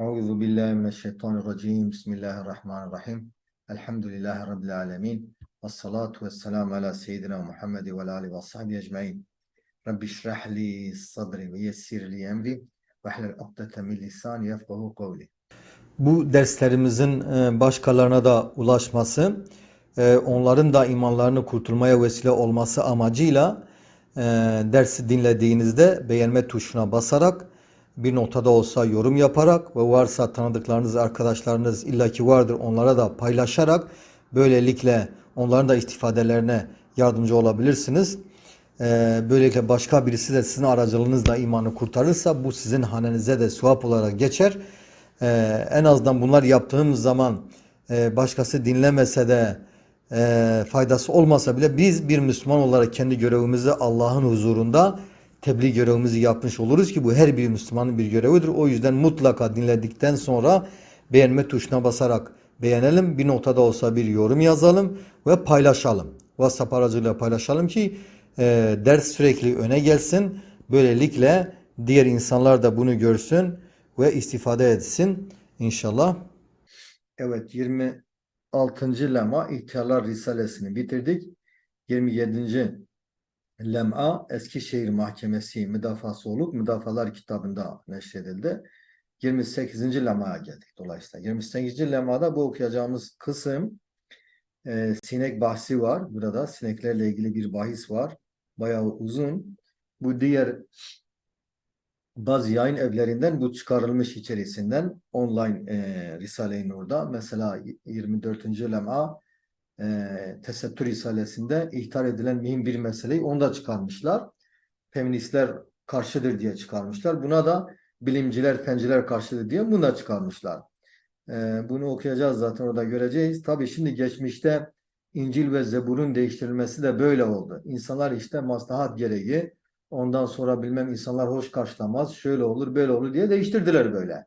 Euzu billahi mineşşeytanirracim. Bismillahirrahmanirrahim. Elhamdülillahi rabbil alamin. Ves salatu vesselamu ala seyyidina Muhammed ve ali ve sahbihi ecmaîn. Rabbi şrah li sadri ve yessir li emri ve hlul ukdeten min lisani yefkahu kavli. Bu derslerimizin e, başkalarına da ulaşması, e, onların da imanlarını kurtulmaya vesile olması amacıyla e, dersi dinlediğinizde beğenme tuşuna basarak bir notada olsa yorum yaparak ve varsa tanıdıklarınız, arkadaşlarınız illaki vardır onlara da paylaşarak böylelikle onların da istifadelerine yardımcı olabilirsiniz. Ee, böylelikle başka birisi de sizin aracılığınızla imanı kurtarırsa bu sizin hanenize de sevap olarak geçer. Ee, en azından bunlar yaptığımız zaman e, başkası dinlemese de e, faydası olmasa bile biz bir Müslüman olarak kendi görevimizi Allah'ın huzurunda tebliğ görevimizi yapmış oluruz ki bu her bir Müslümanın bir görevidir. O yüzden mutlaka dinledikten sonra beğenme tuşuna basarak beğenelim. Bir notada olsa bir yorum yazalım ve paylaşalım. WhatsApp aracılığıyla paylaşalım ki e, ders sürekli öne gelsin. Böylelikle diğer insanlar da bunu görsün ve istifade etsin inşallah. Evet 26. lema İhtiyarlar Risalesini bitirdik. 27. Lem'a Eskişehir Mahkemesi müdafası olup müdafalar kitabında neşredildi. 28. lema'ya geldik dolayısıyla. 28. lema'da bu okuyacağımız kısım e, sinek bahsi var. Burada sineklerle ilgili bir bahis var. Bayağı uzun. Bu diğer bazı yayın evlerinden bu çıkarılmış içerisinden online e, Risale-i Nur'da. Mesela 24. lem'a e, Tesettür Risalesi'nde ihtar edilen mühim bir meseleyi onu da çıkarmışlar. Feministler karşıdır diye çıkarmışlar. Buna da bilimciler, fenciler karşıdır diye bunu da çıkarmışlar. E, bunu okuyacağız zaten orada göreceğiz. Tabii şimdi geçmişte İncil ve Zebur'un değiştirilmesi de böyle oldu. İnsanlar işte maslahat gereği ondan sonra bilmem insanlar hoş karşılamaz, şöyle olur, böyle olur diye değiştirdiler böyle.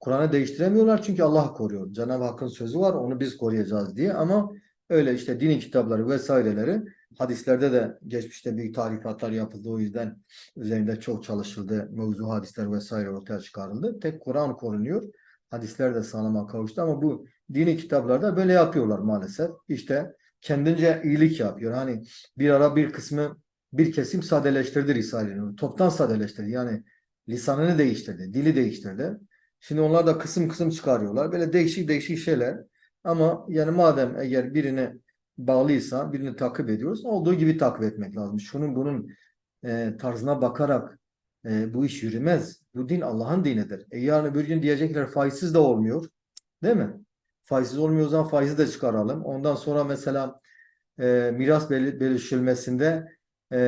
Kur'an'ı değiştiremiyorlar çünkü Allah koruyor. Cenab-ı Hakk'ın sözü var, onu biz koruyacağız diye ama öyle işte dini kitapları vesaireleri hadislerde de geçmişte büyük tarikatlar yapıldı. O yüzden üzerinde çok çalışıldı. Mevzu hadisler vesaire ortaya çıkarıldı. Tek Kur'an korunuyor. Hadisler de sağlama kavuştu ama bu dini kitaplarda böyle yapıyorlar maalesef. İşte kendince iyilik yapıyor. Hani bir ara bir kısmı bir kesim sadeleştirdi Risale'yi. Toptan sadeleştirdi. Yani lisanını değiştirdi, dili değiştirdi. Şimdi onlar da kısım kısım çıkarıyorlar. Böyle değişik değişik şeyler. Ama yani madem eğer birine bağlıysa, birini takip ediyoruz, olduğu gibi takip etmek lazım. Şunun bunun e, tarzına bakarak e, bu iş yürümez. Bu din Allah'ın dinidir. E yarın bir gün diyecekler faizsiz de olmuyor. Değil mi? Faizsiz olmuyor o zaman faizi de çıkaralım. Ondan sonra mesela e, miras böl- bölüşülmesinde e,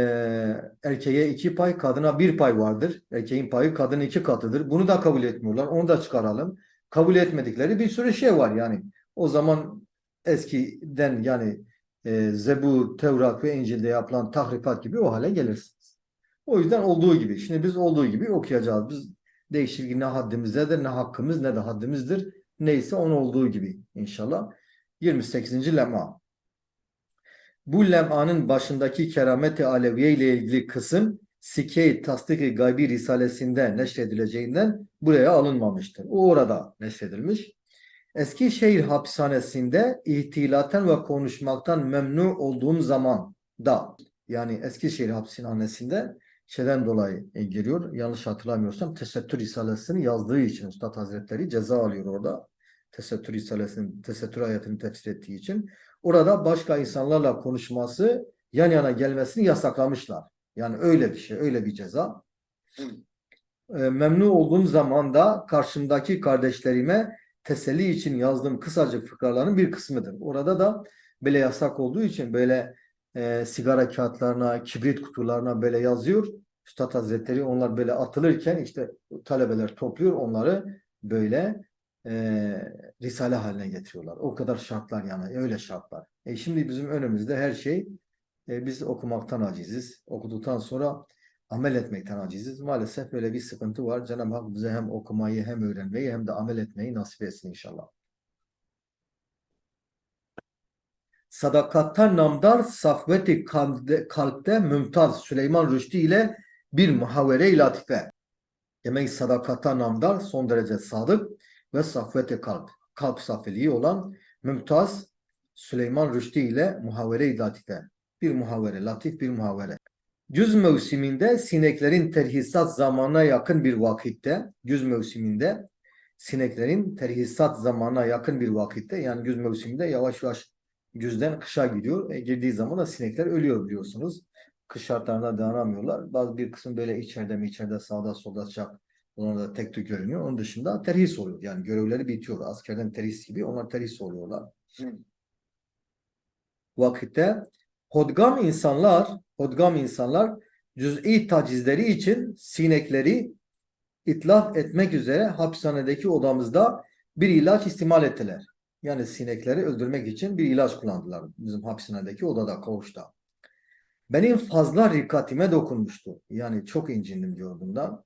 erkeğe iki pay, kadına bir pay vardır. Erkeğin payı kadının iki katıdır. Bunu da kabul etmiyorlar. Onu da çıkaralım. Kabul etmedikleri bir sürü şey var yani. O zaman eskiden yani e, Zebur, Tevrat ve İncil'de yapılan tahrifat gibi o hale gelirsiniz. O yüzden olduğu gibi. Şimdi biz olduğu gibi okuyacağız. Biz değişik ne haddimizdedir, ne hakkımız, ne de haddimizdir. Neyse onun olduğu gibi inşallah. 28. lem'a. Bu lem'anın başındaki kerameti aleviye ile ilgili kısım Sikey Tasdik-i Gaybi Risalesi'nde neşredileceğinden buraya alınmamıştır. O orada neşredilmiş. Eskişehir hapishanesinde ihtilaten ve konuşmaktan memnun olduğum zaman da yani Eskişehir hapishanesinde şeyden dolayı e, geliyor. Yanlış hatırlamıyorsam Tesettür Risalesi'ni yazdığı için Üstad Hazretleri ceza alıyor orada. Tesettür Risalesi'nin tesettür ayetini tefsir ettiği için. Orada başka insanlarla konuşması yan yana gelmesini yasaklamışlar. Yani öyle bir şey, öyle bir ceza. E, memnun olduğum zaman da karşımdaki kardeşlerime teselli için yazdığım kısacık fıkraların bir kısmıdır. Orada da böyle yasak olduğu için böyle e, sigara kağıtlarına, kibrit kutularına böyle yazıyor. Üstad Hazretleri onlar böyle atılırken işte talebeler topluyor onları böyle e, risale haline getiriyorlar. O kadar şartlar yani öyle şartlar. E şimdi bizim önümüzde her şey e, biz okumaktan aciziz. Okuduktan sonra amel etmekten aciziz. Maalesef böyle bir sıkıntı var. Cenab-ı Hak bize hem okumayı hem öğrenmeyi hem de amel etmeyi nasip etsin inşallah. Sadakattan namdar safveti kalpte, mümtaz Süleyman Rüştü ile bir muhavere-i latife. Demek sadakata namdar, son derece sadık ve safveti kalp. Kalp safiliği olan Mümtaz Süleyman Rüşdi ile muhavere-i latifte. Bir muhavere, latif bir muhavere. Güz mevsiminde sineklerin terhisat zamanına yakın bir vakitte, güz mevsiminde sineklerin terhisat zamanına yakın bir vakitte, yani güz mevsiminde yavaş yavaş güzden kışa gidiyor. E, girdiği zaman da sinekler ölüyor biliyorsunuz. Kış şartlarında dayanamıyorlar. Bazı bir kısım böyle içeride mi içeride sağda solda çak. Onlar da tek tük görünüyor. Onun dışında terhis oluyor. Yani görevleri bitiyor. Askerden terhis gibi onlar terhis oluyorlar. Vakitte hodgam insanlar hodgam insanlar cüz'i tacizleri için sinekleri itlaf etmek üzere hapishanedeki odamızda bir ilaç istimal ettiler. Yani sinekleri öldürmek için bir ilaç kullandılar bizim hapishanedeki odada, koğuşta. Benim fazla rikkatime dokunmuştu. Yani çok incindim bundan.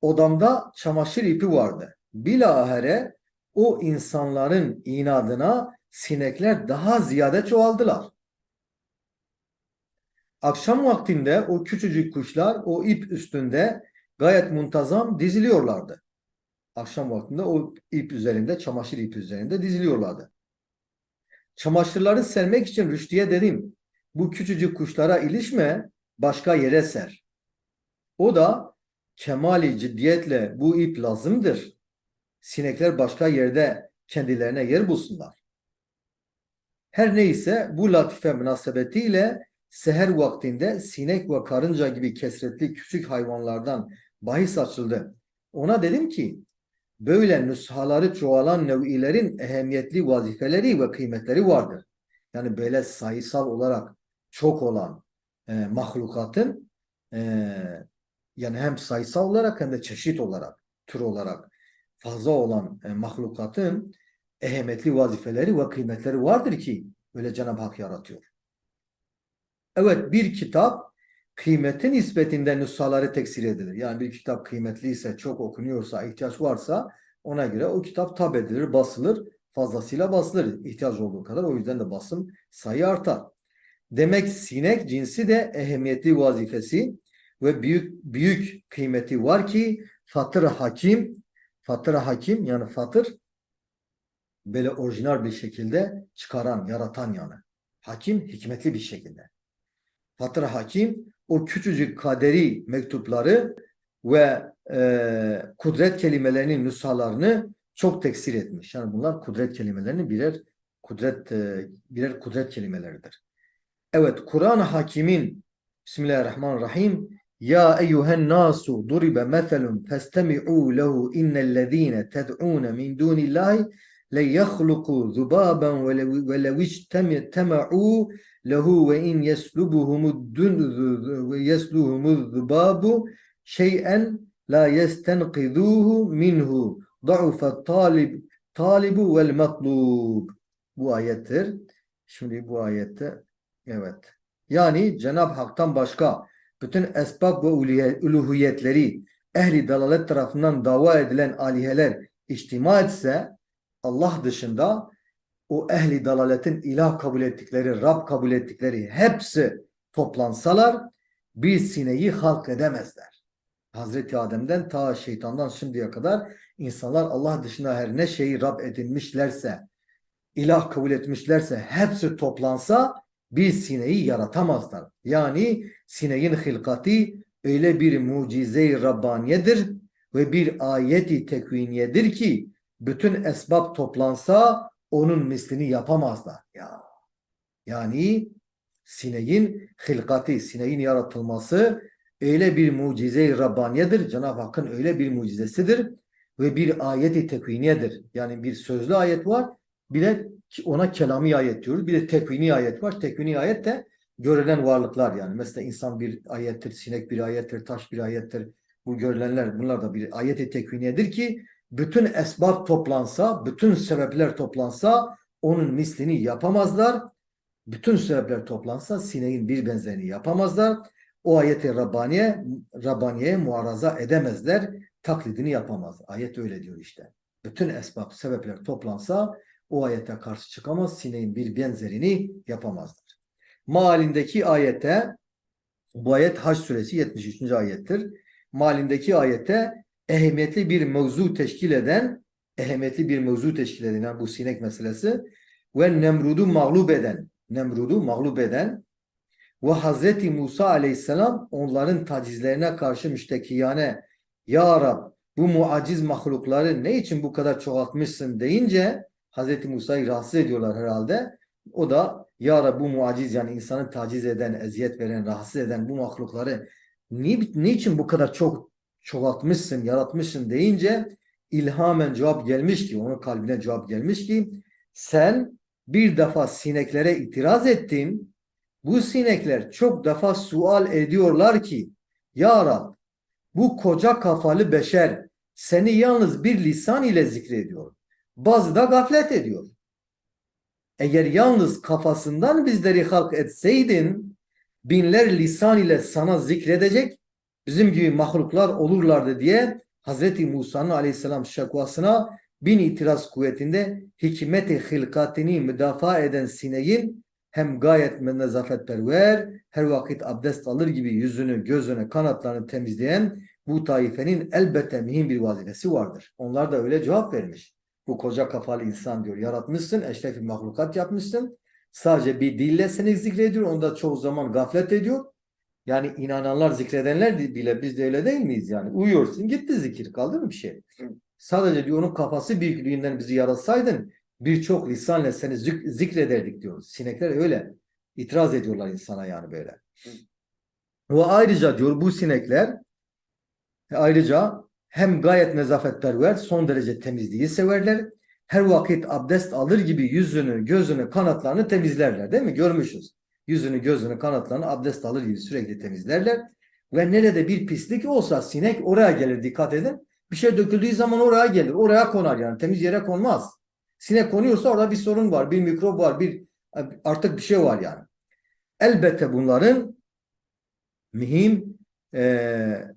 Odamda çamaşır ipi vardı. Bilahare o insanların inadına sinekler daha ziyade çoğaldılar. Akşam vaktinde o küçücük kuşlar o ip üstünde gayet muntazam diziliyorlardı. Akşam vaktinde o ip üzerinde, çamaşır ipi üzerinde diziliyorlardı. Çamaşırları sermek için Rüşdiye dedim, bu küçücük kuşlara ilişme, başka yere ser. O da kemali ciddiyetle bu ip lazımdır. Sinekler başka yerde kendilerine yer bulsunlar. Her neyse bu latife münasebetiyle seher vaktinde sinek ve karınca gibi kesretli küçük hayvanlardan bahis açıldı. Ona dedim ki böyle nüshaları çoğalan nev'ilerin ehemmiyetli vazifeleri ve kıymetleri vardır. Yani böyle sayısal olarak çok olan e, mahlukatın e, yani hem sayısal olarak hem de çeşit olarak, tür olarak fazla olan e, mahlukatın ehemmiyetli vazifeleri ve kıymetleri vardır ki öyle Cenab-ı Hak yaratıyor. Evet bir kitap kıymetin nispetinde nüshaları teksir edilir. Yani bir kitap kıymetliyse, çok okunuyorsa, ihtiyaç varsa ona göre o kitap tab edilir, basılır. Fazlasıyla basılır ihtiyaç olduğu kadar. O yüzden de basım sayı artar. Demek sinek cinsi de ehemmiyetli vazifesi ve büyük büyük kıymeti var ki fatır hakim fatır hakim yani fatır böyle orijinal bir şekilde çıkaran, yaratan yani. Hakim hikmetli bir şekilde. Fatır Hakim o küçücük kaderi mektupları ve e, kudret kelimelerinin nüshalarını çok teksir etmiş. Yani bunlar kudret kelimelerinin birer kudret e, birer kudret kelimeleridir. Evet Kur'an Hakim'in Bismillahirrahmanirrahim Ya eyyuhen nasu duribe meselun festemi'u lehu innellezine ted'une min dunillahi le yahluku zubaben ve lev ictema'u lehu ve in yeslubuhumud dun ve yesluhumuz zubabu şey'en la yestenqizuhu minhu da'ufa talib talibu vel matlub bu ayettir. Şimdi bu ayette evet. Yani Cenab-ı Hak'tan başka bütün esbab ve uluhiyetleri ehli dalalet tarafından dava edilen aliheler içtima etse Allah dışında o ehli dalaletin ilah kabul ettikleri, Rab kabul ettikleri hepsi toplansalar bir sineği halk edemezler. Hazreti Adem'den ta şeytandan şimdiye kadar insanlar Allah dışında her ne şeyi Rab edinmişlerse, ilah kabul etmişlerse hepsi toplansa bir sineği yaratamazlar. Yani sineğin hilkati öyle bir mucize-i Rabbaniyedir ve bir ayeti tekviniyedir ki bütün esbab toplansa onun mislini yapamazlar. Ya. Yani sineğin hilkati, sineğin yaratılması öyle bir mucize-i Rabbaniyedir. Cenab-ı Hakk'ın öyle bir mucizesidir ve bir ayeti tekviniyedir. Yani bir sözlü ayet var, bir de ona kelami ayet diyoruz. Bir de tekvini ayet var. Tekvini ayet de görülen varlıklar yani. Mesela insan bir ayettir, sinek bir ayettir, taş bir ayettir. Bu görülenler bunlar da bir ayeti tekviniyedir ki bütün esbab toplansa, bütün sebepler toplansa onun mislini yapamazlar. Bütün sebepler toplansa sineğin bir benzerini yapamazlar. O ayeti Rabbaniye, Rabbaniye'ye muaraza edemezler. Taklidini yapamaz. Ayet öyle diyor işte. Bütün esbab, sebepler toplansa o ayete karşı çıkamaz. Sineğin bir benzerini yapamazlar. Malindeki ayete bu ayet Hac suresi 73. ayettir. Malindeki ayete ehemmiyetli bir mevzu teşkil eden ehemmiyetli bir mevzu teşkil eden yani bu sinek meselesi ve Nemrud'u mağlup eden Nemrud'u mağlup eden ve Hazreti Musa aleyhisselam onların tacizlerine karşı müştekiyane Ya Rab bu muaciz mahlukları ne için bu kadar çoğaltmışsın deyince Hazreti Musa'yı rahatsız ediyorlar herhalde. O da Ya Rab bu muaciz yani insanı taciz eden, eziyet veren, rahatsız eden bu mahlukları ni, niçin bu kadar çok çoğaltmışsın, yaratmışsın deyince ilhamen cevap gelmiş ki, onun kalbine cevap gelmiş ki sen bir defa sineklere itiraz ettin. Bu sinekler çok defa sual ediyorlar ki Ya Rab bu koca kafalı beşer seni yalnız bir lisan ile zikrediyor. Bazı da gaflet ediyor. Eğer yalnız kafasından bizleri halk etseydin binler lisan ile sana zikredecek bizim gibi mahluklar olurlardı diye Hazreti Musa'nın aleyhisselam şakvasına bin itiraz kuvvetinde hikmeti hilkatini müdafaa eden sineğin hem gayet nezafetperver, her vakit abdest alır gibi yüzünü, gözünü, kanatlarını temizleyen bu taifenin elbette mühim bir vazifesi vardır. Onlar da öyle cevap vermiş. Bu koca kafalı insan diyor. Yaratmışsın, eşrefi mahlukat yapmışsın. Sadece bir dille seni zikrediyor. Onda çoğu zaman gaflet ediyor. Yani inananlar, zikredenler bile biz de öyle değil miyiz yani? Uyuyorsun, gitti zikir. Kaldı mı bir şey? Sadece diyor onun kafası büyüklüğünden bizi yaratsaydın birçok lisanla seni zik- zikrederdik diyor. Sinekler öyle. itiraz ediyorlar insana yani böyle. Ve ayrıca diyor bu sinekler ayrıca hem gayet nezafetperver, son derece temizliği severler. Her vakit abdest alır gibi yüzünü, gözünü, kanatlarını temizlerler. Değil mi? Görmüşüz. Yüzünü, gözünü, kanatlarını abdest alır gibi sürekli temizlerler. Ve nerede bir pislik olsa sinek oraya gelir dikkat edin. Bir şey döküldüğü zaman oraya gelir. Oraya konar yani. Temiz yere konmaz. Sinek konuyorsa orada bir sorun var. Bir mikrop var. Bir artık bir şey var yani. Elbette bunların mühim e,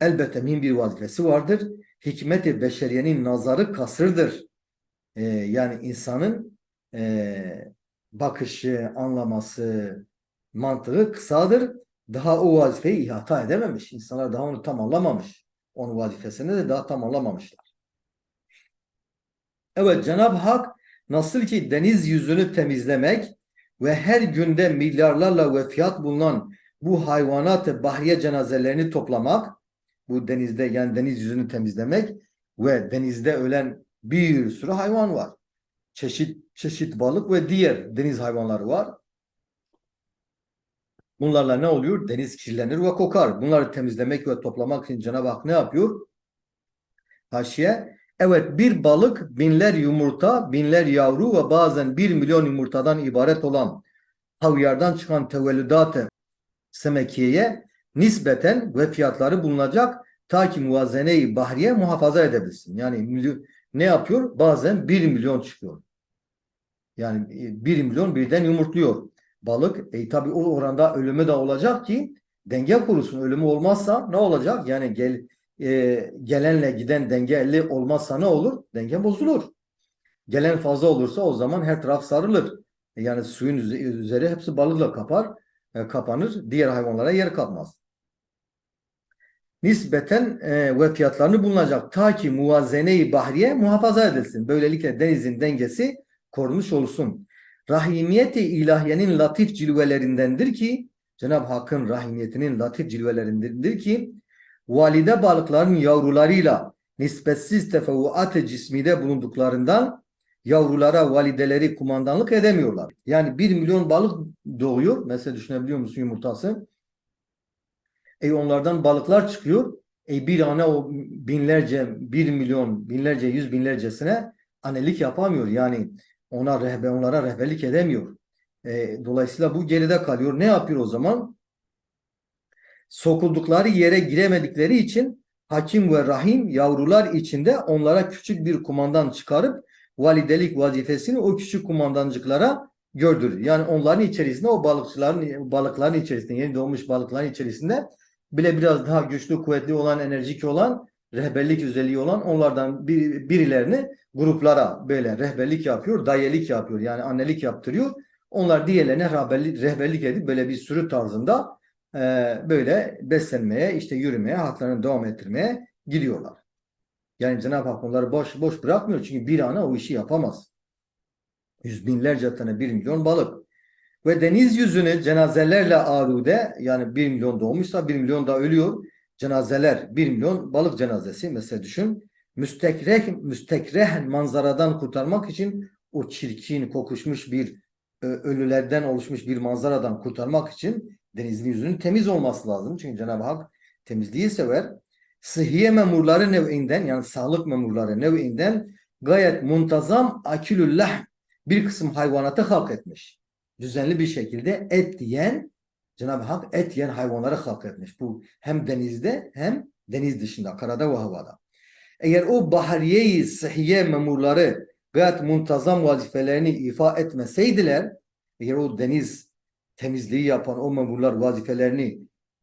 elbette mühim bir vazifesi vardır. Hikmet-i beşeriyenin nazarı kasırdır. E, yani insanın e, bakışı, anlaması, mantığı kısadır. Daha o vazifeyi ihata edememiş. İnsanlar daha onu tam anlamamış. Onun vazifesini de daha tam anlamamışlar. Evet Cenab-ı Hak nasıl ki deniz yüzünü temizlemek ve her günde milyarlarla vefiyat bulunan bu hayvanat bahriye cenazelerini toplamak, bu denizde yani deniz yüzünü temizlemek ve denizde ölen bir sürü hayvan var. Çeşit çeşit balık ve diğer deniz hayvanları var. Bunlarla ne oluyor? Deniz kirlenir ve kokar. Bunları temizlemek ve toplamak için Cenab-ı Hak ne yapıyor? Haşiye. Evet bir balık binler yumurta, binler yavru ve bazen bir milyon yumurtadan ibaret olan havyardan çıkan tevellüdat-ı semekiyeye nispeten ve fiyatları bulunacak ta ki muvazene-i bahriye muhafaza edebilsin. Yani ne yapıyor? Bazen bir milyon çıkıyor. Yani bir milyon birden yumurtluyor balık. E tabi o oranda ölümü de olacak ki denge kurusun. Ölümü olmazsa ne olacak? Yani gel e, gelenle giden denge elli olmazsa ne olur? Denge bozulur. Gelen fazla olursa o zaman her taraf sarılır. E, yani suyun üzeri hepsi balıkla kapar, e, kapanır. Diğer hayvanlara yer kalmaz. Nispeten e, ve fiyatlarını bulunacak. Ta ki muvazene-i bahriye muhafaza edilsin. Böylelikle denizin dengesi korunmuş olsun. Rahimiyeti ilahiyenin latif cilvelerindendir ki Cenab-ı Hakk'ın rahimiyetinin latif cilvelerindendir ki valide balıkların yavrularıyla nispetsiz tefevuat-ı cismide bulunduklarından yavrulara valideleri kumandanlık edemiyorlar. Yani bir milyon balık doğuyor. Mesela düşünebiliyor musun yumurtası? E onlardan balıklar çıkıyor. E bir ana o binlerce, bir milyon, binlerce, yüz binlercesine annelik yapamıyor. Yani ona rehber, onlara rehberlik edemiyor. E, dolayısıyla bu geride kalıyor. Ne yapıyor o zaman? Sokuldukları yere giremedikleri için Hakim ve Rahim yavrular içinde onlara küçük bir kumandan çıkarıp validelik vazifesini o küçük kumandancıklara gördürür. Yani onların içerisinde o balıkçıların balıkların içerisinde yeni doğmuş balıkların içerisinde bile biraz daha güçlü kuvvetli olan enerjik olan rehberlik özelliği olan onlardan bir, birilerini gruplara böyle rehberlik yapıyor, dayelik yapıyor. Yani annelik yaptırıyor. Onlar diğerlerine rehberlik, rehberlik edip böyle bir sürü tarzında e, böyle beslenmeye, işte yürümeye, haklarını devam ettirmeye gidiyorlar. Yani Cenab-ı Hak onları boş boş bırakmıyor çünkü bir ana o işi yapamaz. Yüz binlerce tane bir milyon balık. Ve deniz yüzünü cenazelerle alude yani bir milyon doğmuşsa bir milyon da ölüyor. Cenazeler bir milyon balık cenazesi mesela düşün. Müstekreh, müstekreh manzaradan kurtarmak için o çirkin kokuşmuş bir e, ölülerden oluşmuş bir manzaradan kurtarmak için denizin yüzünün temiz olması lazım. Çünkü Cenab-ı Hak temizliği sever. Sıhhiye memurları nev'inden yani sağlık memurları nev'inden gayet muntazam akülüllah bir kısım hayvanatı halk etmiş. Düzenli bir şekilde et yiyen Cenab-ı Hak et yiyen hayvanları halk etmiş. Bu hem denizde hem deniz dışında, karada ve havada. Eğer o bahariye-i sıhhiye memurları gayet muntazam vazifelerini ifa etmeseydiler, eğer o deniz temizliği yapan o memurlar vazifelerini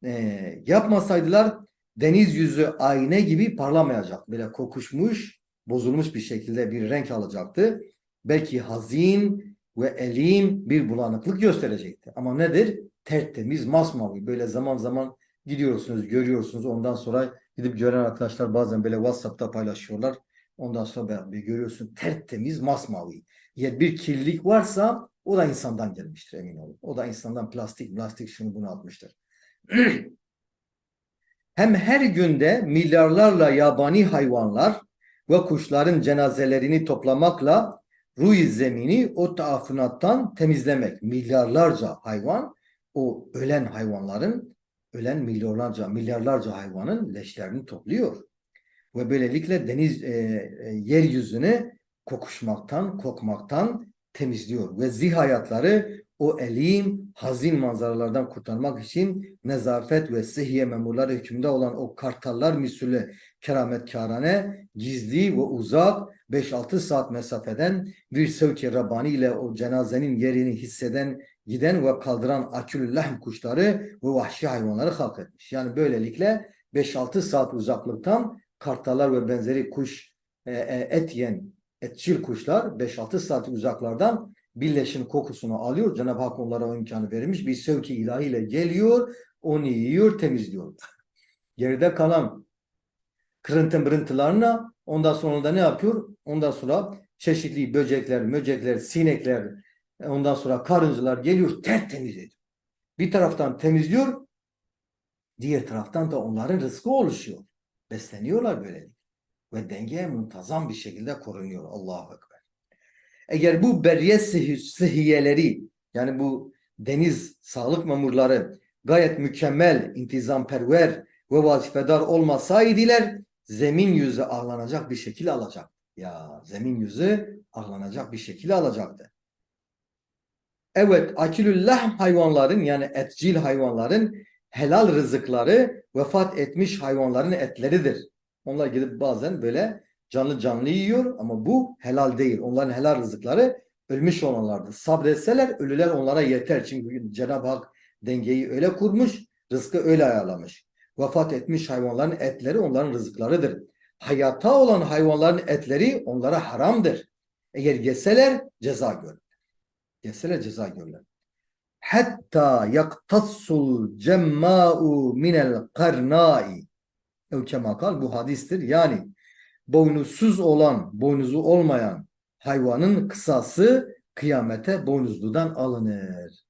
e, yapmasaydılar, deniz yüzü ayna gibi parlamayacak. Böyle kokuşmuş, bozulmuş bir şekilde bir renk alacaktı. Belki hazin ve elim bir bulanıklık gösterecekti. Ama nedir? Tertemiz, masmavi. Böyle zaman zaman gidiyorsunuz, görüyorsunuz. Ondan sonra gidip gören arkadaşlar bazen böyle WhatsApp'ta paylaşıyorlar. Ondan sonra bir görüyorsun tertemiz, masmavi. Eğer bir kirlilik varsa o da insandan gelmiştir emin olun. O da insandan plastik, plastik şunu bunu atmıştır. Hem her günde milyarlarla yabani hayvanlar ve kuşların cenazelerini toplamakla ruh zemini o taafunattan temizlemek. Milyarlarca hayvan o ölen hayvanların ölen milyarlarca milyarlarca hayvanın leşlerini topluyor. Ve böylelikle deniz e, e, yeryüzünü kokuşmaktan, kokmaktan temizliyor. Ve zihayatları o elim, hazin manzaralardan kurtarmak için nezafet ve sıhhiye memurları hükmünde olan o kartallar misülü kerametkârane, gizli ve uzak 5-6 saat mesafeden bir sevki Rabbani ile o cenazenin yerini hisseden, giden ve kaldıran akülü lehm kuşları ve vahşi hayvanları halk etmiş. Yani böylelikle 5-6 saat uzaklıktan kartallar ve benzeri kuş e, e, et yiyen etçil kuşlar 5-6 saat uzaklardan birleşim kokusunu alıyor. Cenab-ı Hak onlara o imkanı vermiş. Bir sevki ilahiyle geliyor, onu yiyor, temizliyor. Geride kalan kırıntı mırıntılarına ondan sonra da ne yapıyor? Ondan sonra çeşitli böcekler, möcekler, sinekler, ondan sonra karıncalar geliyor, tertemiz ediyor. Bir taraftan temizliyor, diğer taraftan da onların rızkı oluşuyor. Besleniyorlar böylelikle. Ve denge muntazam bir şekilde korunuyor. Allahu Ekber. Eğer bu beriye sıhhi- sıhhiyeleri yani bu deniz sağlık memurları gayet mükemmel, intizamperver ve vazifedar olmasaydılar zemin yüzü ağlanacak bir şekil alacak. Ya zemin yüzü ağlanacak bir şekil alacaktı. Evet, akülü lahm hayvanların yani etcil hayvanların helal rızıkları vefat etmiş hayvanların etleridir. Onlar gidip bazen böyle canlı canlı yiyor ama bu helal değil. Onların helal rızıkları ölmüş olanlardır. Sabretseler ölüler onlara yeter. Çünkü Cenab-ı Hak dengeyi öyle kurmuş, rızkı öyle ayarlamış. Vefat etmiş hayvanların etleri onların rızıklarıdır. Hayatta olan hayvanların etleri onlara haramdır. Eğer yeseler ceza görürler. Yeseler ceza görürler. Hatta yaktassul cemma'u minel karnai. Ev kemakal bu hadistir. Yani boynuzsuz olan, boynuzu olmayan hayvanın kısası kıyamete boynuzludan alınır.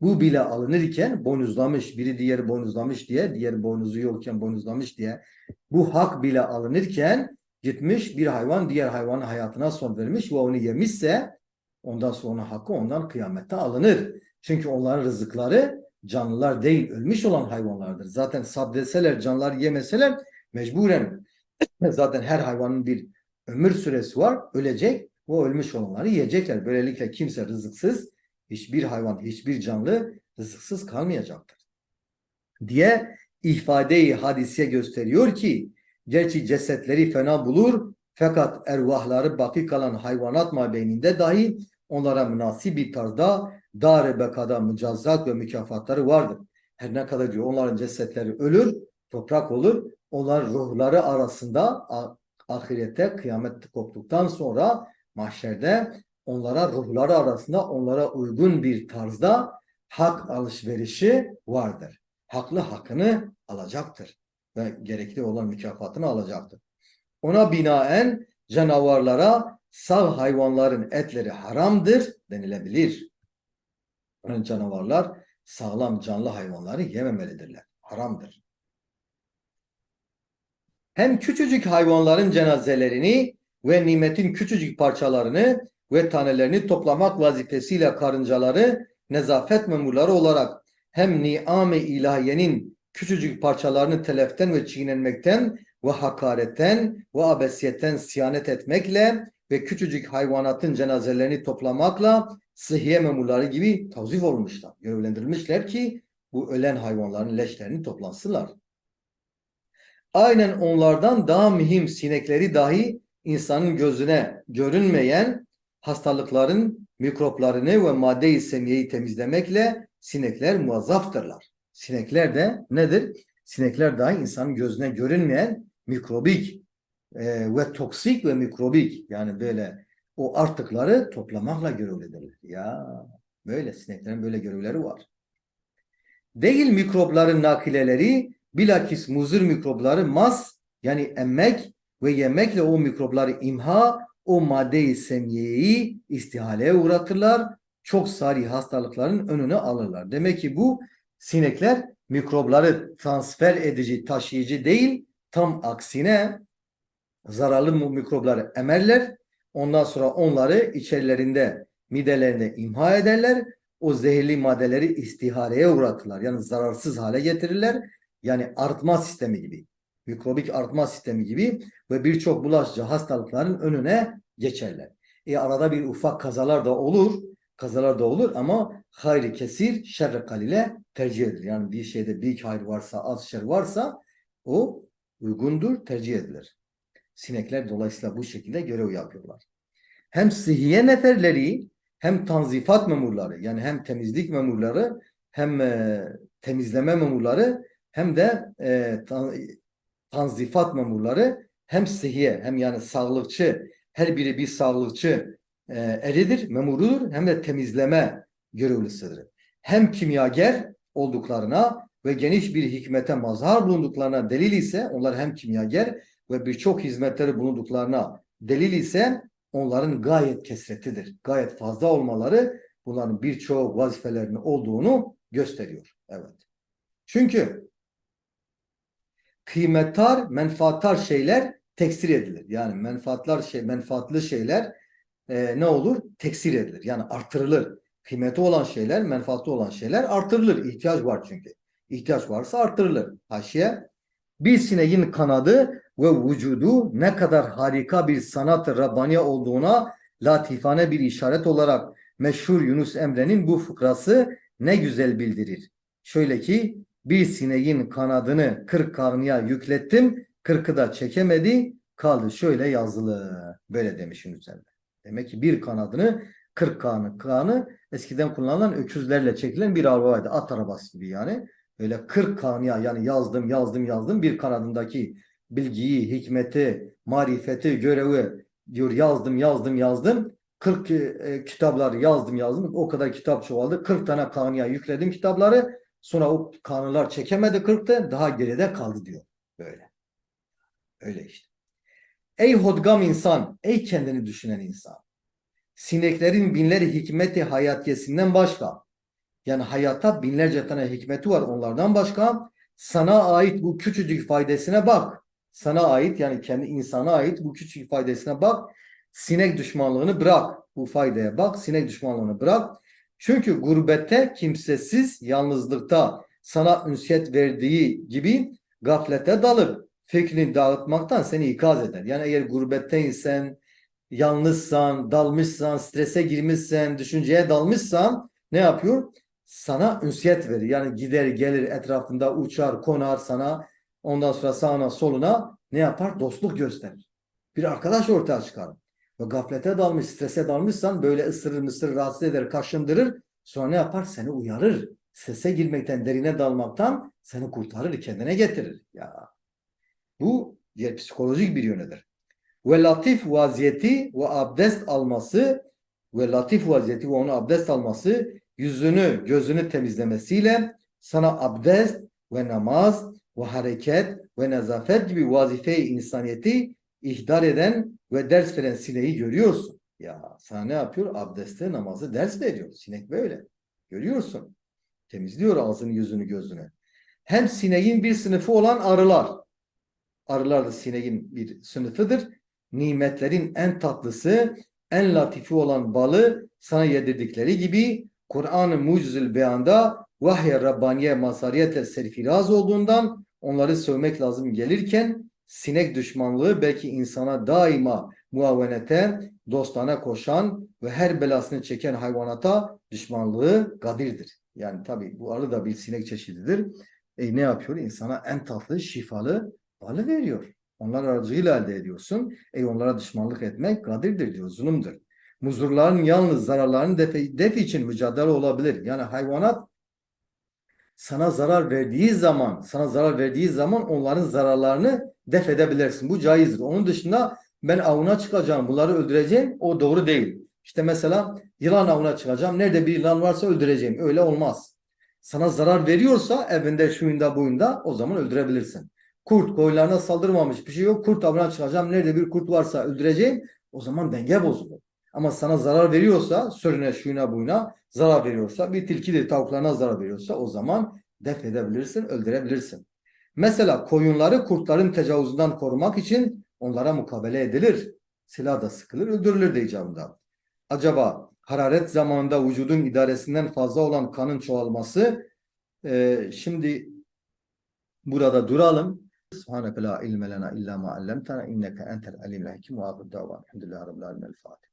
Bu bile alınırken boynuzlamış, biri diğeri boynuzlamış diye, diğer boynuzu yokken boynuzlamış diye bu hak bile alınırken gitmiş bir hayvan diğer hayvanın hayatına son vermiş ve onu yemişse ondan sonra hakkı ondan kıyamette alınır. Çünkü onların rızıkları canlılar değil, ölmüş olan hayvanlardır. Zaten sabretseler, canlılar yemeseler mecburen zaten her hayvanın bir ömür süresi var. Ölecek ve ölmüş olanları yiyecekler. Böylelikle kimse rızıksız, hiçbir hayvan, hiçbir canlı rızıksız kalmayacaktır. Diye ifade-i hadisiye gösteriyor ki gerçi cesetleri fena bulur fakat ervahları baki kalan hayvanat mabeyninde dahi onlara münasip bir tarzda dar bekada mücazzat ve mükafatları vardır. Her ne kadar diyor onların cesetleri ölür, toprak olur. Onların ruhları arasında ahirette kıyamet koptuktan sonra mahşerde onlara ruhları arasında onlara uygun bir tarzda hak alışverişi vardır. Haklı hakkını alacaktır ve gerekli olan mükafatını alacaktır. Ona binaen canavarlara sağ hayvanların etleri haramdır denilebilir. Yani canavarlar sağlam canlı hayvanları yememelidirler. Haramdır. Hem küçücük hayvanların cenazelerini ve nimetin küçücük parçalarını ve tanelerini toplamak vazifesiyle karıncaları nezafet memurları olarak hem niam-ı ilahiyenin küçücük parçalarını teleften ve çiğnenmekten ve hakaretten ve abesiyetten siyanet etmekle ve küçücük hayvanatın cenazelerini toplamakla sıhhiye memurları gibi tavzif olmuşlar. Görevlendirilmişler ki bu ölen hayvanların leşlerini toplansınlar. Aynen onlardan daha mühim sinekleri dahi insanın gözüne görünmeyen hastalıkların mikroplarını ve madde-i semiyeyi temizlemekle sinekler muvazzaftırlar. Sinekler de nedir? Sinekler dahi insanın gözüne görünmeyen mikrobik e, ve toksik ve mikrobik yani böyle o artıkları toplamakla görevlidirler. Ya böyle sineklerin böyle görevleri var. Değil mikropların nakileleri bilakis muzır mikropları mas yani emmek ve yemekle o mikropları imha o madde-i semiyeyi istihaleye uğratırlar. Çok sari hastalıkların önüne alırlar. Demek ki bu sinekler mikropları transfer edici, taşıyıcı değil, tam aksine zararlı mikropları emerler. Ondan sonra onları içerilerinde, midelerinde imha ederler. O zehirli maddeleri istihareye uğratırlar. Yani zararsız hale getirirler. Yani artma sistemi gibi. Mikrobik artma sistemi gibi ve birçok bulaşıcı hastalıkların önüne geçerler. E arada bir ufak kazalar da olur. Kazalar da olur ama hayri kesir şerre kalile tercih edilir. Yani bir şeyde büyük hayır varsa az şer varsa o uygundur tercih edilir. Sinekler dolayısıyla bu şekilde görev yapıyorlar. Hem sıhhiye neferleri hem tanzifat memurları yani hem temizlik memurları hem e, temizleme memurları hem de e, tan- tanzifat memurları hem sıhhiye hem yani sağlıkçı her biri bir sağlıkçı e, eridir, memurudur hem de temizleme görevlisidir. Hem kimyager olduklarına ve geniş bir hikmete mazhar bulunduklarına delil ise onlar hem kimyager ve birçok hizmetleri bulunduklarına delil ise onların gayet kesretidir. Gayet fazla olmaları bunların birçok vazifelerinin olduğunu gösteriyor. Evet. Çünkü kıymettar, menfaattar şeyler teksir edilir. Yani menfaatlar şey, menfaatlı şeyler e, ne olur? Teksir edilir. Yani artırılır. Kıymeti olan şeyler, menfaatli olan şeyler artırılır. İhtiyaç var çünkü. İhtiyaç varsa artırılır. Haşiye. Bir sineğin kanadı ve vücudu ne kadar harika bir sanat Rabbani olduğuna latifane bir işaret olarak meşhur Yunus Emre'nin bu fıkrası ne güzel bildirir. Şöyle ki bir sineğin kanadını kırk karnıya yüklettim, kırkı da çekemedi, kaldı şöyle yazılı. Böyle demiş Yunus Emre. Demek ki bir kanadını kırk kanı, kanı eskiden kullanılan öküzlerle çekilen bir arabaydı. At arabası gibi yani. Öyle 40 kanıya yani yazdım yazdım yazdım bir kanadındaki bilgiyi, hikmeti, marifeti, görevi diyor yazdım yazdım yazdım. 40 e, kitaplar yazdım yazdım. O kadar kitap çoğaldı. 40 tane kanıya yükledim kitapları. Sonra o kanılar çekemedi 40'ta daha geride kaldı diyor. Böyle. Öyle işte. Ey hodgam insan, ey kendini düşünen insan. Sineklerin binleri hikmeti hayatiyesinden başka. Yani hayatta binlerce tane hikmeti var onlardan başka. Sana ait bu küçücük faydasına bak. Sana ait yani kendi insana ait bu küçücük faydasına bak. Sinek düşmanlığını bırak. Bu faydaya bak. Sinek düşmanlığını bırak. Çünkü gurbette kimsesiz yalnızlıkta sana ünsiyet verdiği gibi gaflete dalıp fikrini dağıtmaktan seni ikaz eder. Yani eğer gurbetteysen, yalnızsan, dalmışsan, strese girmişsen, düşünceye dalmışsan ne yapıyor? Sana ünsiyet verir. Yani gider gelir etrafında uçar, konar sana. Ondan sonra sağına soluna ne yapar? Dostluk gösterir. Bir arkadaş ortaya çıkar. Ve gaflete dalmış, strese dalmışsan böyle ısırır mısır rahatsız eder, kaşındırır. Sonra ne yapar? Seni uyarır. Sese girmekten, derine dalmaktan seni kurtarır, kendine getirir. Ya bu diğer psikolojik bir yönedir. Ve latif vaziyeti ve abdest alması ve latif vaziyeti ve onu abdest alması yüzünü, gözünü temizlemesiyle sana abdest ve namaz ve hareket ve nezafet gibi vazife-i insaniyeti ihdar eden ve ders veren sineği görüyorsun. Ya sana ne yapıyor? Abdestte namazı ders veriyor. Sinek böyle. Görüyorsun. Temizliyor ağzını, yüzünü, gözünü. Hem sineğin bir sınıfı olan arılar. Arılar da sineğin bir sınıfıdır. Nimetlerin en tatlısı, en latifi olan balı sana yedirdikleri gibi Kur'an-ı Mucizül Beyan'da vahye Rabbaniye mazhariyetle serfiraz olduğundan onları sövmek lazım gelirken sinek düşmanlığı belki insana daima muavenete, dostana koşan ve her belasını çeken hayvanata düşmanlığı gadirdir. Yani tabii bu arı da bir sinek çeşididir. E ne yapıyor? İnsana en tatlı, şifalı balı veriyor. Onlar aracıyla elde ediyorsun. E onlara düşmanlık etmek gadirdir diyor, zulümdür. Muzurların yalnız zararlarını def, def için mücadele olabilir. Yani hayvanat sana zarar verdiği zaman, sana zarar verdiği zaman onların zararlarını def edebilirsin. Bu caizdir. Onun dışında ben avına çıkacağım, bunları öldüreceğim, o doğru değil. İşte mesela yılan avına çıkacağım, nerede bir yılan varsa öldüreceğim. Öyle olmaz. Sana zarar veriyorsa evinde, şuyunda, buyunda o zaman öldürebilirsin. Kurt koyunlarına saldırmamış bir şey yok. Kurt avına çıkacağım, nerede bir kurt varsa öldüreceğim. O zaman denge bozulur. Ama sana zarar veriyorsa, sürüne, şuyuna, buyuna zarar veriyorsa, bir tilkidir tavuklarına zarar veriyorsa o zaman def edebilirsin, öldürebilirsin. Mesela koyunları kurtların tecavüzünden korumak için onlara mukabele edilir. Silah da sıkılır, öldürülür de icabında. Acaba hararet zamanında vücudun idaresinden fazla olan kanın çoğalması e, şimdi burada duralım. Subhaneke la ilme lena illa ma allamtana inneke entel alimul hakim ve ahiru davan. Elhamdülillahi rabbil alemin. El Fatiha.